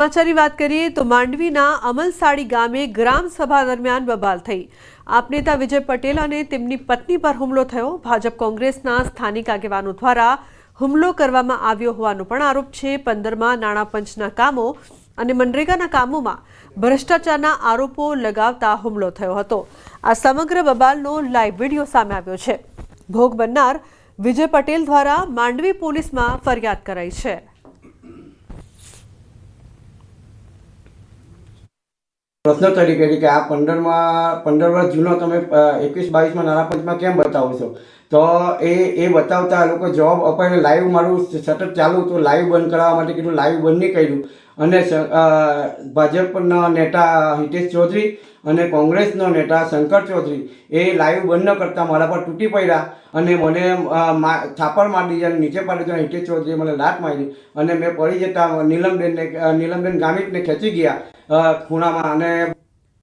સમાચારની વાત કરીએ તો માંડવીના અમલસાડી ગામે ગ્રામ સભા દરમિયાન બબાલ થઈ. આપ નેતા વિજય પટેલ અને તેમની પત્ની પર હુમલો થયો. ભાજપ કોંગ્રેસના સ્થાનિક આગેવાનો દ્વારા હુમલો કરવામાં આવ્યો હોવાનો પણ આરોપ છે. પંદરમાં નાણાં પંચના કામો અને મનરેગાના કામોમાં ભ્રષ્ટાચારના આરોપો લગાવતા હુમલો થયો હતો. આ સમગ્ર બબાલનો લાઈવ વીડિયો સામે આવ્યો છે. ભોગ બનનાર વિજય પટેલ દ્વારા માંડવી પોલીસમાં ફરિયાદ કરાઈ છે. પ્રશ્ન તરીકે છે કે આ પંદરમાં પંદર વર્ષ જૂનો તમે એકવીસ બાવીસમાં નાના પંચમાં કેમ બતાવો છો? તો એ એ બતાવતા લોકો જવાબ અપાઈને લાઈવ મારું સતત ચાલુ તો લાઈવ બંધ કરાવવા માટે કીધું, લાઈવ બંધ નહીં કર્યું. અને ભાજપના નેતા હિતેશ ચૌધરી અને કોંગ્રેસનો નેતા શંકર ચૌધરી એ લાઈવ બંધ કરતા મારા પર તૂટી પડ્યા અને મને થાપડ મારી અને નીચે પાડી દીધો હિતેશ ચૌધરીએ મને લાત મારી અને મેં પડી જતા નીલમબેનને નીલમબેન ગામિતને ખેંચી ગયા ખૂણામાં અને